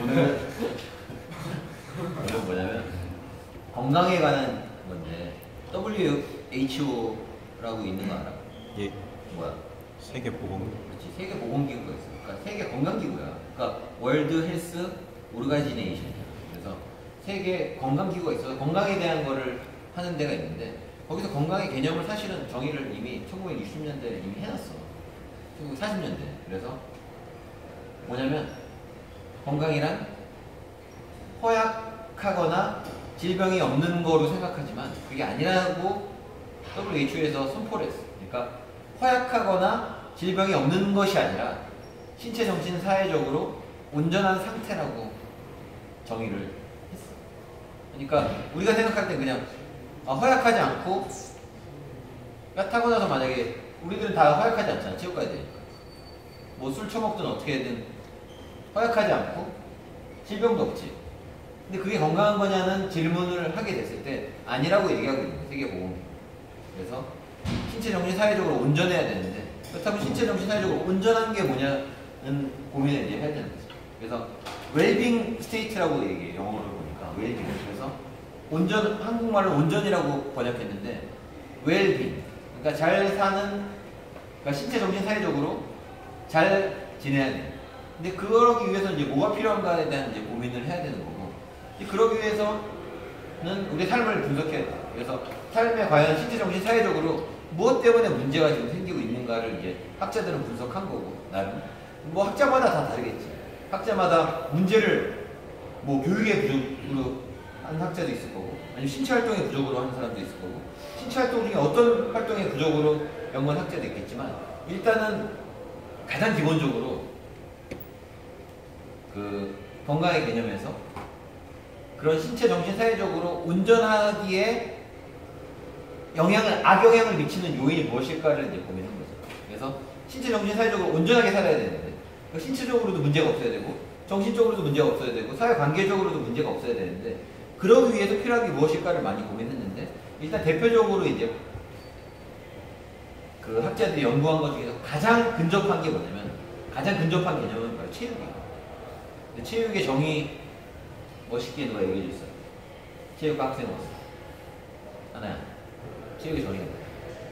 오늘 뭐냐면 건강에 관한 건데 WHO라고 있는 거 알아? 예, 뭐야? 세계 보건 그렇지 세계 보건기구가 있어. 그러니까 세계 건강기구야. 그러니까 월드 헬스 오르가지네이션. 그래서 세계 건강기구가 있어서 건강에 대한 거를 하는 데가 있는데 거기서 건강의 개념을 사실은 정의를 이미 1960년대에 이미 해놨어. 1940년대. 그래서 뭐냐면 건강이란 허약하거나 질병이 없는 거로 생각하지만 그게 아니라고 WHO에서 선포를 했어. 그러니까 허약하거나 질병이 없는 것이 아니라 신체, 정신, 사회적으로 온전한 상태라고 정의를 했어. 그러니까 우리가 생각할 때 그냥 아, 허약하지 않고 야, 타고 나서 만약에 우리들은 다 허약하지 않잖아. 체육 가야 되니까. 뭐 술 처먹든 어떻게 든 허약하지 않고 질병도 없지. 근데 그게 건강한 거냐는 질문을 하게 됐을 때 아니라고 얘기하고 있는 거예요. 세계보건기구. 그래서 신체, 정신, 사회적으로 온전해야 되는데 그렇다면 신체, 정신, 사회적으로 온전한 게 뭐냐는 고민을 이제 해야 되는 거죠. 그래서 웰빙 스테이트라고 얘기해요. 영어로 보니까 웰빙. 그래서 온전 한국말로 온전이라고 번역했는데 웰빙. 그러니까 잘 사는 그러니까 신체, 정신, 사회적으로 잘 지내야 돼. 근데 그러기 위해서 이제 뭐가 필요한가에 대한 이제 고민을 해야 되는 거고. 그러기 위해서는 우리 삶을 분석해야 돼. 그래서 삶에 과연 신체, 정신, 사회적으로 무엇 때문에 문제가 지금 생기고 있는가를 이제 학자들은 분석한 거고, 나름. 뭐 학자마다 다 다르겠지. 학자마다 문제를 뭐 교육의 부족으로 하는 학자도 있을 거고, 아니면 신체 활동의 부족으로 하는 사람도 있을 거고, 신체 활동 중에 어떤 활동의 부족으로 연구한 학자도 있겠지만, 일단은 가장 기본적으로 그 건강의 개념에서 그런 신체, 정신, 사회적으로 온전하기에 영향을 악영향을 미치는 요인이 무엇일까를 이제 고민한 거죠. 그래서 신체, 정신, 사회적으로 온전하게 살아야 되는데 그 신체적으로도 문제가 없어야 되고 정신적으로도 문제가 없어야 되고 사회 관계적으로도 문제가 없어야 되는데 그러기 위해서 필요한 게 무엇일까를 많이 고민했는데 일단 대표적으로 이제 그 학자들이 연구한 것 중에서 가장 근접한 게 뭐냐면 가장 근접한 개념은 바로 체육이에요. 체육의 정의 멋있게 누가 얘기해 줬어요. 체육과 학생 없어. 하나야. 체육의 뭐야?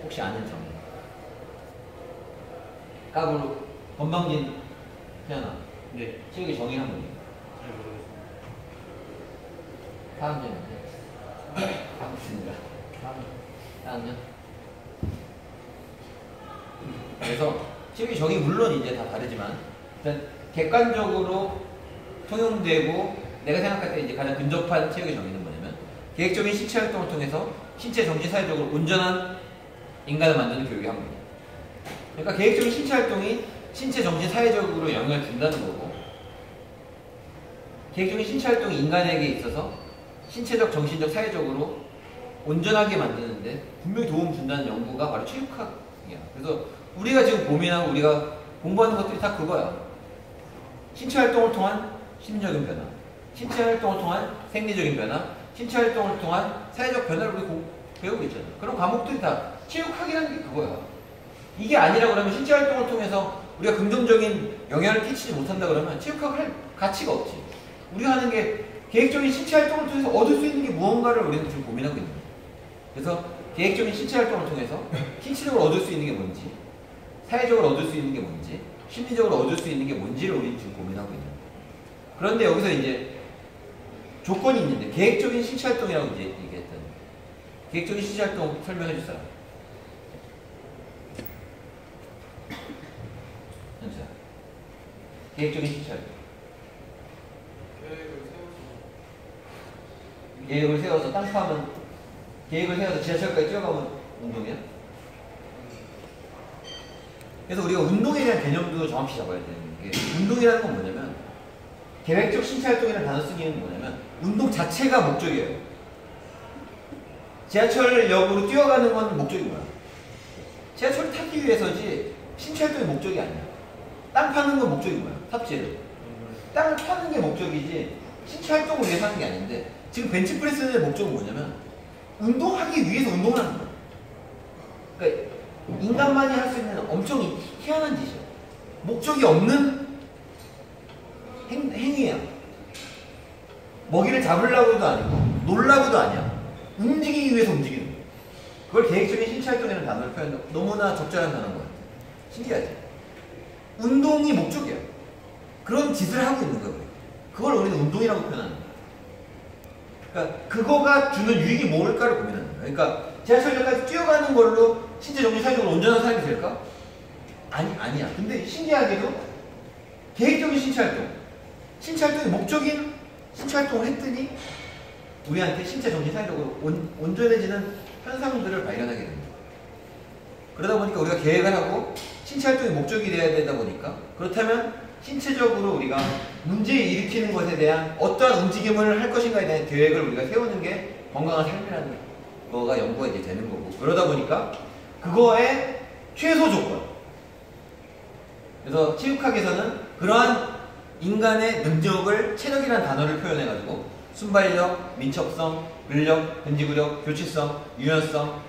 혹시 아는 정의? 까불로 건방진 태어나. 네, 체육의 정의 한 번이에요. 잘 모르겠습니다. 다음 년인데. 반갑습니다. 다음 년. 그래서 체육의 정의 물론 이제 다 다르지만 일단 객관적으로 통용되고 내가 생각할 때 이제 가장 근접한 체육의 정의는 뭐냐면 계획적인 신체 활동을 통해서 신체, 정신, 사회적으로 온전한 인간을 만드는 교육의 학문이에요. 그러니까 계획적인 신체 활동이 신체, 정신, 사회적으로 영향을 준다는 거고 계획적인 신체 활동이 인간에게 있어서 신체적, 정신적, 사회적으로 온전하게 만드는데 분명히 도움 준다는 연구가 바로 체육학이야. 그래서 우리가 지금 고민하고 우리가 공부하는 것들이 다 그거야. 신체 활동을 통한 심리적인 변화, 신체 활동을 통한 생리적인 변화, 신체 활동을 통한 사회적 변화를 우리 고- 배우고 있잖아. 그런 과목들이 다 체육학이라는 게 그거야. 이게 아니라 그러면 신체 활동을 통해서 우리가 긍정적인 영향을 끼치지 못한다 그러면 체육학을 할 가치가 없지. 우리가 하는 게 계획적인 신체 활동을 통해서 얻을 수 있는 게 무언가를 우리는 지금 고민하고 있는 거야. 그래서 계획적인 신체 활동을 통해서 신체적으로 얻을 수 있는 게 뭔지, 사회적으로 얻을 수 있는 게 뭔지, 심리적으로 얻을 수 있는 게 뭔지를 우리는 지금 고민하고 있는 거예요. 그런데 여기서 이제 조건이 있는데 계획적인 신체 활동이라고 이제 얘기했던. 계획적인 신체 활동 설명해. 현수야. 계획적인 신체 활동. 계획을 세워서 계획을 세워서 땅 파면 계획을 세워서 지하철까지 뛰어가면 운동이야? 그래서 우리가 운동에 대한 개념도 정확히 잡아야 되는 게 운동이라는 건 뭐냐면 계획적 신체 활동이라는 단어 쓰기는 뭐냐면 운동 자체가 목적이에요. 지하철역으로 뛰어가는 건 목적이 뭐야? 지하철을 타기 위해서지 신체 활동이 목적이 아니야. 땅 파는 건 목적이 뭐야? 탑재를. 땅을 파는 게 목적이지 신체 활동을 위해서 하는 게 아닌데 지금 벤치프레스의 목적은 뭐냐면 운동하기 위해서 운동을 하는 거야. 그러니까 인간만이 할 수 있는 엄청 희한한 짓이야. 목적이 없는 행, 행위야. 먹이를 잡으려고도 아니고 놀라고도 아니야. 움직이기 위해서 움직이는 거야. 그걸 계획적인 신체 활동이라는 단어를 표현해 너무나 적절한 단어인 것 같아. 신기하지? 운동이 목적이야. 그런 짓을 하고 있는 거야. 우리. 그걸 우리는 운동이라고 표현하는 거야. 그러니까 그거가 주는 유익이 뭘까를 고민하는 거야. 그러니까 지하철역까지 뛰어가는 걸로 신체 정신 사회적으로 온전한 사람이 될까? 아니 아니야. 근데 신기하게도 계획적인 신체 활동, 신체 활동의 목적인 신체 활동을 했더니 우리한테 신체 정신 사회적으로 온, 온전해지는 현상들을 발견하게 됩니다. 그러다 보니까 우리가 계획을 하고 신체 활동의 목적이 되어야 되다 보니까 그렇다면 신체적으로 우리가 문제 일으키는 것에 대한 어떠한 움직임을 할 것인가에 대한 계획을 우리가 세우는 게 건강한 삶이라는 거가 연구가 이제 되는 거고 그러다 보니까 그거의 최소 조건 그래서 체육학에서는 그러한 인간의 능력을 체력이라는 단어를 표현해가지고 순발력, 민첩성, 근력, 근지구력, 교치성, 유연성,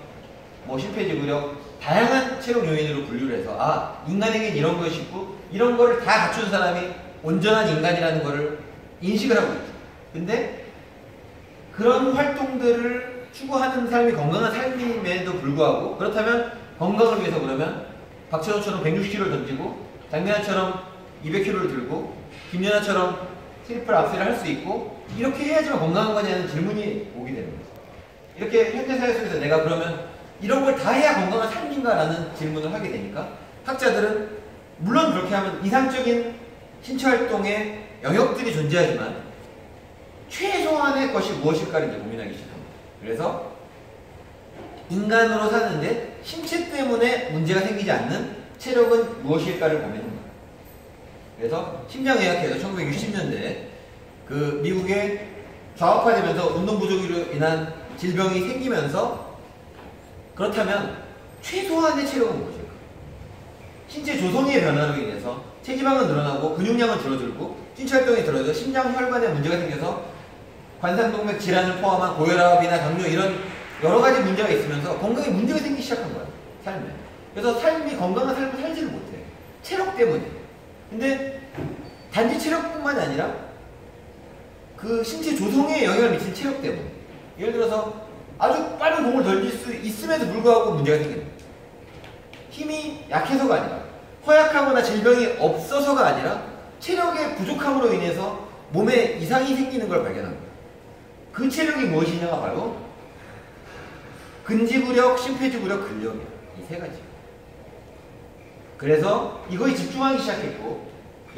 뭐 실패지구력 다양한 체력 요인으로 분류를 해서 아 인간에겐 이런 것이 있고 이런 거를 다 갖춘 사람이 온전한 인간이라는 거를 인식을 하고 있죠. 근데 그런 활동들을 추구하는 삶이 건강한 삶임에도 불구하고 그렇다면 건강을 위해서 그러면 박찬호처럼 160kg를 던지고 장민아처럼 200kg를 들고 김연아처럼 트리플 악셀을 할수 있고 이렇게 해야지만 건강한 거냐는 질문이 오게 되는 거죠. 이렇게 현대 사회 속에서 내가 그러면 이런 걸 다 해야 건강한 삶인가라는 질문을 하게 되니까 학자들은 물론 그렇게 하면 이상적인 신체 활동의 영역들이 존재하지만 최소한의 것이 무엇일까를 이제 고민하기 시작합니다. 그래서 인간으로 사는데 신체 때문에 문제가 생기지 않는 체력은 무엇일까를 고민합니다. 그래서 심장의학회에서 1960년대 그 미국의 좌우파되면서 운동 부족으로 인한 질병이 생기면서 그렇다면 최소한의 체력은 무엇일까? 신체 조성의 변화로 인해서 체지방은 늘어나고 근육량은 줄어들고 신체 활동이 들어져 심장 혈관에 문제가 생겨서 관상동맥 질환을 포함한 고혈압이나 당뇨 이런 여러 가지 문제가 있으면서 건강에 문제가 생기기 시작한 거야 삶에. 그래서 삶이 건강한 삶을 살지를 못해. 체력 때문에. 근데 단지 체력뿐만이 아니라 그 신체 조성에 영향을 미치는 체력 때문에. 예를 들어서 아주 빠른 공을 던질 수 있음에도 불구하고 문제가 거예요. 힘이 약해서가 아니라 허약하거나 질병이 없어서가 아니라 체력의 부족함으로 인해서 몸에 이상이 생기는 걸 거예요. 그 체력이 무엇이냐가 바로 근지구력, 심폐지구력, 근력이야. 이 세 가지. 그래서 이거에 집중하기 시작했고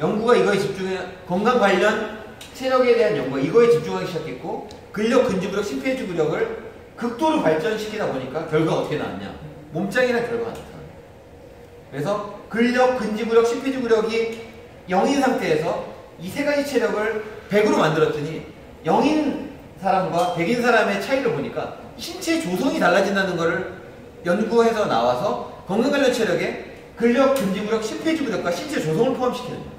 연구가 이거에 집중해 건강 관련 체력에 대한 연구가 이거에 집중하기 시작했고 근력, 근지구력, 심폐지구력을 극도로 발전시키다 보니까 결과가 어떻게 나왔냐? 몸짱이란 결과가 나타나. 그래서 근력, 근지구력, 심폐지구력이 0인 상태에서 이 세 가지 체력을 100으로 만들었더니 0인 사람과 100인 사람의 차이를 보니까 신체 조성이 달라진다는 것을 연구해서 나와서 건강 관련 체력에 근력, 근지구력, 심폐지구력과 신체 조성을 포함시키는 거예요.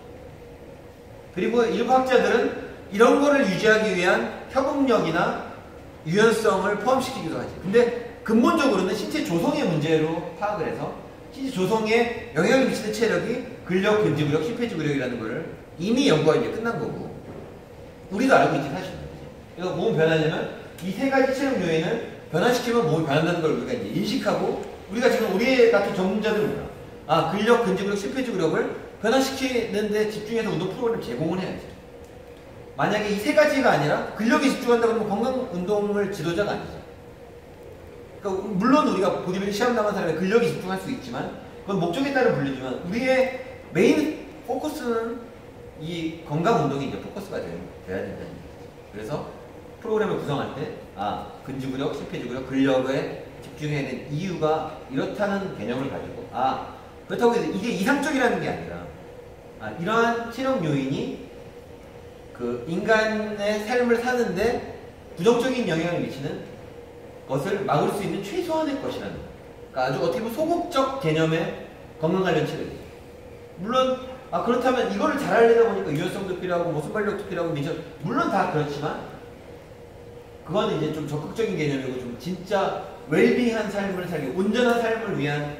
그리고 일부 학자들은 이런 거를 유지하기 위한 협응력이나 유연성을 포함시키기도 하지. 근데 근본적으로는 신체 조성의 문제로 파악을 해서 신체 조성에 영향을 미치는 체력이 근력, 근지구력, 심폐지구력이라는 거를 이미 연구가 이제 끝난 거고 우리도 알고 있지 사실은. 그래서 몸 변하려면 이 세 가지 체력 요인을 변화시키면 몸이 변한다는 걸 우리가 이제 인식하고 우리가 지금 우리 같은 전문자들은? 아 근력, 근지구력, 심폐지구력을 변화시키는데 집중해서 운동 프로그램을 제공을 해야지. 만약에 이 세 가지가 아니라 근력에 집중한다 그러면 건강 운동을 지도자가 아니죠. 그러니까 물론 우리가 보디빌딩 시합 나간 사람이 근력에 집중할 수 있지만 그건 목적에 따라 불리지만 우리의 메인 포커스는 이 건강 운동이 이제 포커스가 돼야 된다는 거죠. 그래서 프로그램을 구성할 때, 아, 근지구력, 심폐지구력, 근력에 집중해야 되는 이유가 이렇다는 개념을 가지고, 아, 그렇다고 해서 이게 이상적이라는 게 아니라, 아, 이러한 체력 요인이 그 인간의 삶을 사는데 부정적인 영향을 미치는 것을 막을 수 있는 최소한의 것이라는 거. 그러니까 아주 어떻게 보면 소극적 개념의 건강 관련 치료죠. 물론 아 그렇다면 이거를 잘하려다 보니까 유연성도 필요하고 뭐 순발력도 필요하고 민첩 물론 다 그렇지만 그거는 이제 좀 적극적인 개념이고 좀 진짜 웰빙한 삶을 살기 온전한 삶을 위한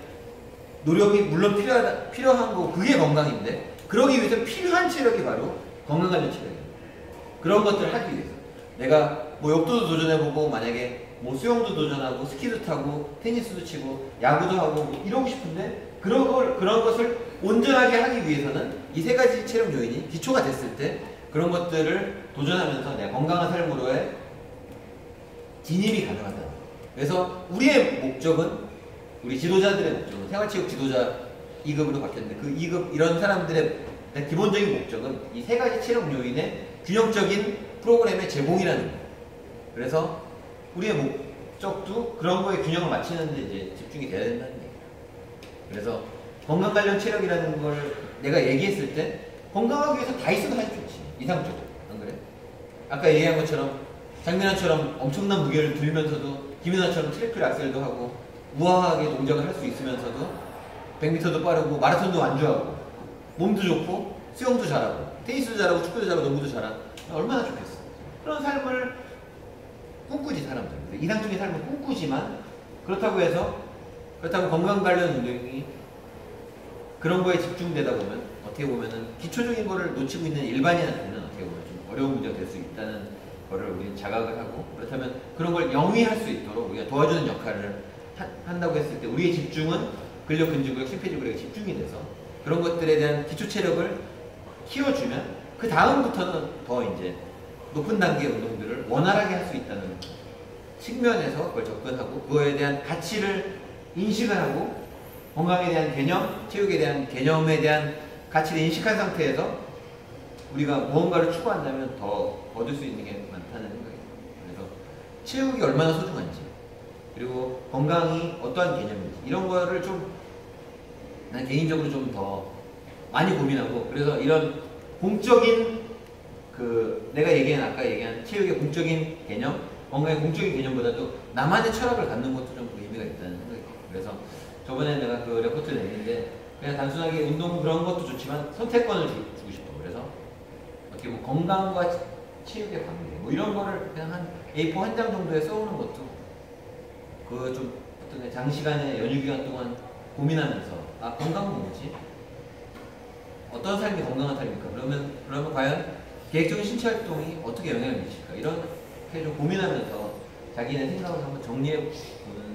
노력이 물론 필요하다 필요한 거고 그게 건강인데 그러기 위해서 필요한 체력이 바로 건강 관련 체력이에요. 그런 것들을 하기 위해서 내가 뭐 역도도 도전해보고 만약에 뭐 수영도 도전하고 스키도 타고 테니스도 치고 야구도 하고 뭐 이러고 싶은데 그런 걸 그런 것을 온전하게 하기 위해서는 이 세 가지 체력 요인이 기초가 됐을 때 그런 것들을 도전하면서 내가 건강한 삶으로의 진입이 가능하다. 그래서 우리의 목적은 우리 지도자들의 목적은 생활체육 지도자 2급으로 바뀌었는데 그 2급 이런 사람들의 기본적인 목적은 이 세 가지 체력 요인의 균형적인 프로그램의 제공이라는 거예요. 그래서 우리의 목적도 그런 거에 균형을 맞추는데 이제 집중이 돼야 된다는 얘기예요. 그래서 건강 관련 체력이라는 걸 내가 얘기했을 때 건강하기 위해서 다 있어도 사실 좋지. 이상적으로. 안 그래? 아까 얘기한 것처럼 장민아처럼 엄청난 무게를 들면서도 김연아처럼 트리플 악셀도 하고 우아하게 동작을 할 수 있으면서도 100m도 빠르고 마라톤도 완주하고 몸도 좋고 수영도 잘하고 테니스도 잘하고 축구도 잘하고 농구도 잘하고 얼마나 좋겠어. 그런 삶을 꿈꾸지 사람들. 이상적인 삶을 꿈꾸지만 그렇다고 해서 그렇다고 건강 관련 운동이 그런 거에 집중되다 보면 어떻게 보면은 기초적인 거를 놓치고 있는 일반인한테는 어떻게 보면 좀 어려운 문제가 될 수 있다는 거를 우리는 자각을 하고 그렇다면 그런 걸 영위할 수 있도록 우리가 도와주는 역할을 하, 한다고 했을 때 우리의 집중은 근력 근지구력 심폐지구력에 집중이 돼서 그런 것들에 대한 기초 체력을 키워주면 그 다음부터는 더 이제 높은 단계의 운동들을 원활하게 할 수 있다는 측면에서 그걸 접근하고 그거에 대한 가치를 인식을 하고 건강에 대한 개념, 체육에 대한 개념에 대한 가치를 인식한 상태에서 우리가 무언가를 추구한다면 더 얻을 수 있는 게 많다는 생각이에요. 그래서 체육이 얼마나 소중한지 그리고 건강이 어떠한 개념인지 이런 거를 좀 난 개인적으로 좀 더 많이 고민하고 그래서 이런 공적인 그 내가 얘기한 아까 얘기한 체육의 공적인 개념, 건강의 공적인 개념보다도 나만의 철학을 갖는 것도 좀 의미가 있다는 생각이 들어요. 그래서 저번에 내가 그 레포트를 냈는데 그냥 단순하게 운동 그런 것도 좋지만 선택권을 주, 고 싶어. 그래서 어떻게 뭐 건강과 체육의 관계 뭐 이런 거를 그냥 한 A4 한 장 정도에 써오는 것도 그좀 어떤 장시간의 연휴 기간 동안 고민하면서 아 건강은 뭐지? 어떤 삶이 건강한 삶입니까? 그러면 그러면 과연 계획적인 신체 활동이 어떻게 영향을 미칠까? 이렇게 좀 고민하면서 자기네 생각을 한번 정리해 보는